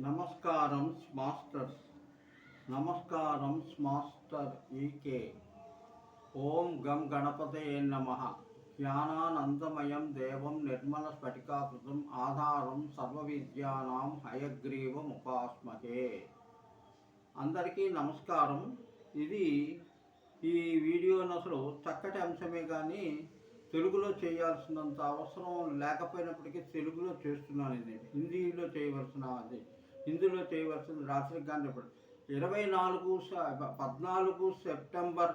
నమస్కారం మాస్టర్స్. నమస్కారం మాస్టర్ ఈకే ఓం గం గణపతే నమ. జ్ఞానానందమయం దేవం నిర్మల స్ఫటికాకృతం ఆధారం సర్వవిద్యానాం హయగ్రీవం ఉపాస్మహే. అందరికీ నమస్కారం. ఇది ఈ వీడియోను అసలు చక్కటి అంశమే కానీ తెలుగులో చేయాల్సినంత అవసరం లేకపోయినప్పటికీ తెలుగులో చేస్తున్నాను ఇది. హిందీలో చేయవలసిన అది. ఇందులో చేయవలసింది రాత్రి కానీ ఇరవై నాలుగు పద్నాలుగు సెప్టెంబర్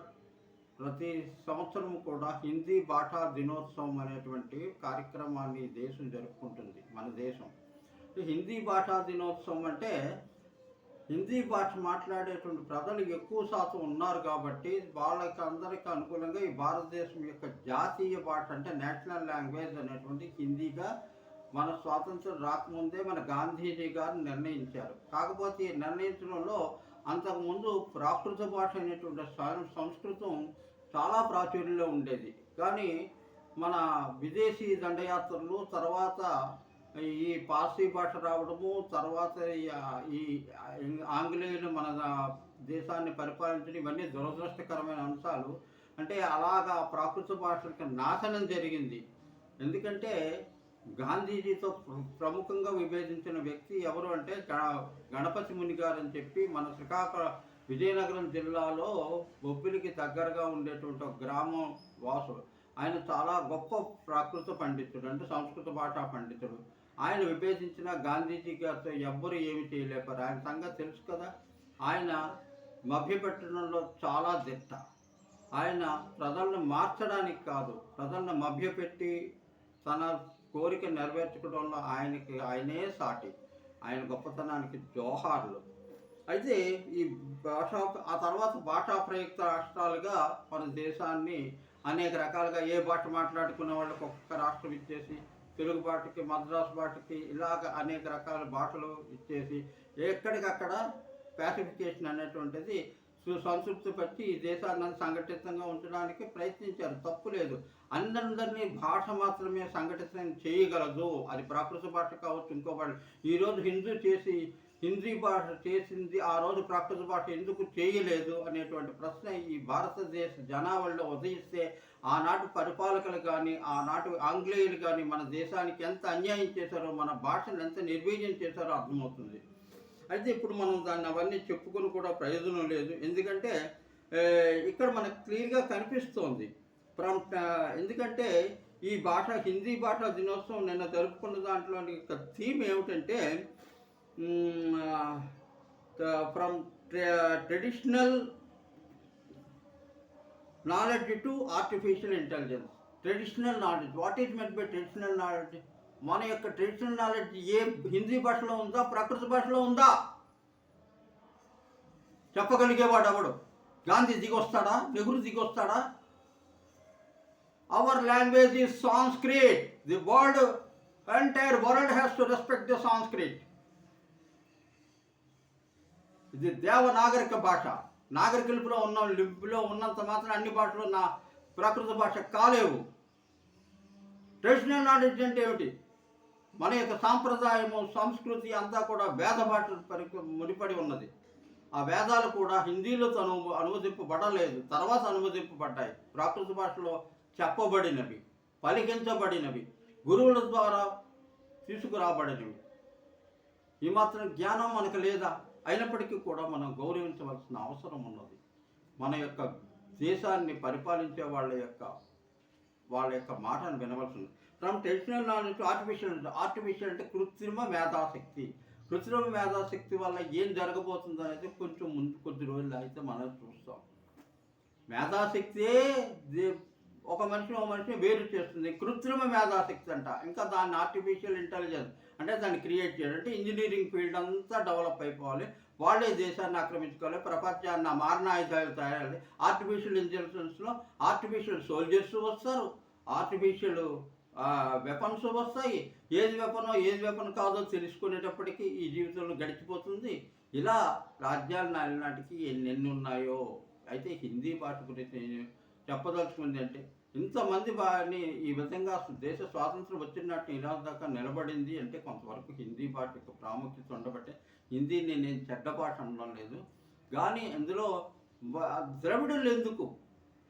ప్రతి సంవత్సరం కూడా హిందీ భాషా దినోత్సవం అనేటువంటి కార్యక్రమాన్ని దేశం జరుపుకుంటుంది మన దేశం. హిందీ భాషా దినోత్సవం అంటే హిందీ భాష మాట్లాడేటువంటి ప్రజలు ఎక్కువ శాతం ఉన్నారు కాబట్టి వాళ్ళకి అందరికీ అనుకూలంగా ఈ భారతదేశం యొక్క జాతీయ భాష అంటే నేషనల్ లాంగ్వేజ్ అనేటువంటి హిందీగా మన స్వాతంత్రం రాకముందే మన గాంధీజీ గారు నిర్ణయించారు. కాకపోతే ఈ నిర్ణయించడంలో అంతకుముందు ప్రాకృత భాష అనేటువంటి సంస్కృతం చాలా ప్రాచుర్యంలో ఉండేది. కానీ మన విదేశీ దండయాత్రలు తర్వాత ఈ పార్సీ భాష రావడము తర్వాత ఈ- ఈ ఆంగ్లేయులు మన దేశాన్ని పరిపాలించడం ఇవన్నీ దురదృష్టకరమైన అంశాలు. అంటే అలాగా ప్రాకృత భాషలకు నాశనం జరిగింది. ఎందుకంటే గాంధీజీతో ప్రముఖంగా విభేదించిన వ్యక్తి ఎవరు అంటే గ- గణపతి ముని గారు అని చెప్పి మన శ్రీకాకుళం విజయనగరం జిల్లాలో బొబ్బిలికి దగ్గరగా ఉండేటువంటి ఒక గ్రామం వాసుడు. ఆయన చాలా గొప్ప ప్రాకృత పండితుడు అంటే సంస్కృత భాషా పండితుడు. ఆయన విభేదించిన గాంధీజీ గారితో ఎవ్వరు ఏమి చేయలేపారు ఆయన సంగతి తెలుసు కదా? ఆయన మభ్యపెట్టడంలో చాలా దిట్ట. ఆయన ప్రజలను మార్చడానికి కాదు ప్రజలను మభ్యపెట్టి తన కోరిక నెరవేర్చుకోవడంలో ఆయనకి ఆయనే సాటి. ఆయన గొప్పతనానికి జోహార్లు. అయితే ఈ భాష ఆ తర్వాత భాషా ప్రయుక్త రాష్ట్రాలుగా మన దేశాన్ని అనేక రకాలుగా ఏ భాష మాట్లాడుకునే వాళ్ళకి ఒక్కొక్క రాష్ట్రం ఇచ్చేసి తెలుగు భాషకి మద్రాసు భాషకి ఇలాగ అనేక రకాల భాషలు ఇచ్చేసి ఎక్కడికక్కడ ప్యాసిఫికేషన్ అనేటువంటిది సంతృప్తి పట్టి ఈ దేశాన్ని సంఘటితంగా ఉంచడానికి ప్రయత్నించారు. తప్పు లేదు. అందరినీ భాష మాత్రమే సంఘటితం చేయగలదు. అది ప్రాకృత భాష కావచ్చు ఇంకో భాష. ఈరోజు హిందూ చేసి హిందీ భాష చేసింది ఆ రోజు ప్రాకృత భాష ఎందుకు చేయలేదు అనేటువంటి ప్రశ్న ఈ భారతదేశ జనాభాలో ఉదయిస్తే ఆనాటి పరిపాలకులు కానీ ఆనాటి ఆంగ్లేయులు కానీ మన దేశానికి ఎంత అన్యాయం చేశారో మన భాషను ఎంత నిర్వీర్యం చేశారో అర్థమవుతుంది. అయితే ఇప్పుడు మనం దాన్ని అవన్నీ చెప్పుకొని కూడా ప్రయోజనం లేదు. ఎందుకంటే ఇక్కడ మనకు క్లియర్గా కనిపిస్తోంది. ఫ్రమ్ ఎందుకంటే ఈ భాష హిందీ భాష దినోత్సవం నిన్న జరుపుకున్న దాంట్లోని ఒక థీమ్ ఏమిటంటే from traditional knowledge to artificial intelligence. Traditional knowledge. What is met by traditional knowledge? మన యొక్క ట్రెడిషనల్ నాలెడ్జ్ ఏ హిందీ భాషలో ఉందా ప్రకృతి భాషలో ఉందా? చెప్పగలిగేవాడు ఎవడు? గాంధీ దిగొస్తాడా? Nehru దిగొస్తాడా? Our language is Sanskrit the world entire world has to respect the Sanskrit ఇది దేవనాగరిక భాష. నాగరికలిపిలో ఉన్న లిపిలో ఉన్నంత మాత్రం అన్ని భాషలు నా ప్రాకృత భాష కాలేవు. ట్రెడిషనల్ నాలెడ్జ్ అంటే ఏమిటి? మన యొక్క సాంప్రదాయము సంస్కృతి అంతా కూడా వేద భాష పరి ముడిపడి ఉన్నది. ఆ వేదాలు కూడా హిందీలో తను అనువదింపబడలేదు. తర్వాత అనువదింపబడ్డాయి. ప్రాకృత భాషలో చెప్పబడినవి పలికించబడినవి గురువుల ద్వారా తీసుకురాబడినవి. ఈ మాత్రం జ్ఞానం మనకు లేదా? అయినప్పటికీ కూడా మనం గౌరవించవలసిన అవసరం ఉన్నది. మన యొక్క దేశాన్ని పరిపాలించే వాళ్ళ యొక్క వాళ్ళ యొక్క మాటను వినవలసింది from traditional knowledge artificial artificial అంటే కృత్రిమ మేధాశక్తి. కృత్రిమ మేధాశక్తి వల్ల ఏం జరగబోతుందో అనేది కొంచెం ముందు కొద్ది రోజులు అయితే మనం చూస్తాం. మేధాశక్తి ఒక మనిషిని ఒక మనిషిని వేరు చేస్తుంది. కృత్రిమ మేధాశక్తి అంట. ఇంకా దాన్ని ఆర్టిఫిషియల్ ఇంటెలిజెన్స్ అంటే దాన్ని క్రియేట్ చేయాలంటే అంటే ఇంజనీరింగ్ ఫీల్డ్ అంతా డెవలప్ అయిపోవాలి. వాళ్ళే దేశాన్ని ఆక్రమించుకోవాలి. ప్రపంచాన్ని మారణాయుధాలు తయారు ఆర్టిఫిషియల్ ఇంటెలిజెన్స్లో ఆర్టిఫిషియల్ సోల్జర్స్ వస్తారు. ఆర్టిఫిషియల్ వెపన్స్ వస్తాయి ఏది వెపనో ఏది వెపన్ కాదో తెలుసుకునేటప్పటికీ ఈ జీవితంలో గడిచిపోతుంది. ఇలా రాజ్యాలు నాటికి ఎన్నెన్ని ఉన్నాయో. అయితే హిందీ భాష గురించి నేను చెప్పదలుచుకుంది అంటే ఇంతమంది బాని ఈ విధంగా దేశ స్వాతంత్రం వచ్చినట్టు ఇలా దాకా నిలబడింది అంటే కొంతవరకు హిందీ భాష యొక్క ప్రాముఖ్యత ఉండబట్టే హిందీని నేను చెడ్డ భాష అనడం లేదు. కానీ అందులో ద్రవిడులు ఎందుకు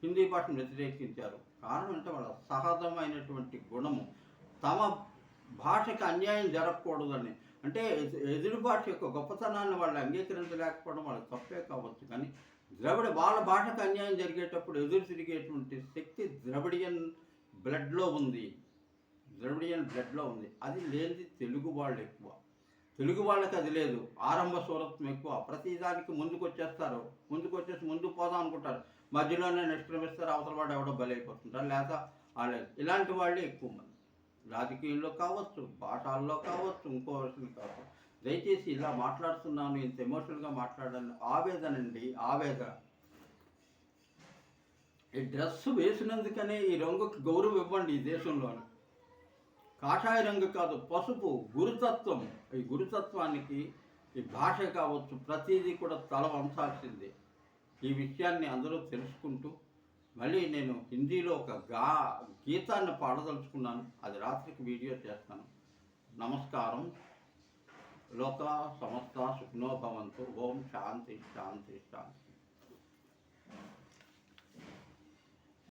హిందీ భాషను వ్యతిరేకించారు? కారణం అంటే వాళ్ళ సహజమైనటువంటి గుణము. తమ భాషకి అన్యాయం జరగకూడదని. అంటే ఎదు- ఎదురు భాష యొక్క గొప్పతనాన్ని వాళ్ళు అంగీకరించలేకపోవడం వాళ్ళ తప్పే కావచ్చు. కానీ ద్రవిడ వాళ్ళ భాషకు అన్యాయం జరిగేటప్పుడు ఎదురు తిరిగేటువంటి శక్తి ద్రవిడియన్ బ్లడ్లో ఉంది. ద్రవిడియన్ బ్లడ్లో ఉంది. అది లేనిది తెలుగు వాళ్ళు ఎక్కువ. తెలుగు వాళ్ళకి అది లేదు. ఆరంభ సూరత్వం ఎక్కువ. ప్రతిదానికి ముందుకు వచ్చేస్తారు ముందుకు వచ్చేసి ముందుకు పోదాం అనుకుంటారు. మధ్యలోనే నిష్క్రమిస్తారు అవతల వాడు ఎవడో బలైపోతుంటారు లేదా. వాళ్ళే ఇలాంటి వాళ్ళే ఎక్కువ మంది. రాజకీయంలో కావచ్చు పాఠాల్లో కావచ్చు ఇంకో విషయం కావచ్చు. దయచేసి ఇలా మాట్లాడుతున్నాను ఇంత ఎమోషనల్గా మాట్లాడాలి ఆవేదన అండి ఆవేదన. ఈ డ్రెస్ వేసినందుకనే ఈ రంగుకి గౌరవం ఇవ్వండి ఈ దేశంలోని. కాషాయ రంగు కాదు పసుపు గురుతత్వం. ఈ గురుతత్వానికి ఈ భాష కావచ్చు ప్రతిదీ కూడా తల వంచాల్సిందే. ఈ విషయాన్ని అందరూ తెలుసుకుంటూ మళ్ళీ నేను హిందీలో ఒక గా గీతాన్ని పాడదలుచుకున్నాను. అది రాత్రికి వీడియో చేస్తాను. నమస్కారం. లోక సమస్త సుఖ్నోభవంతు ఓం శాంతి శాంతి శాంతి.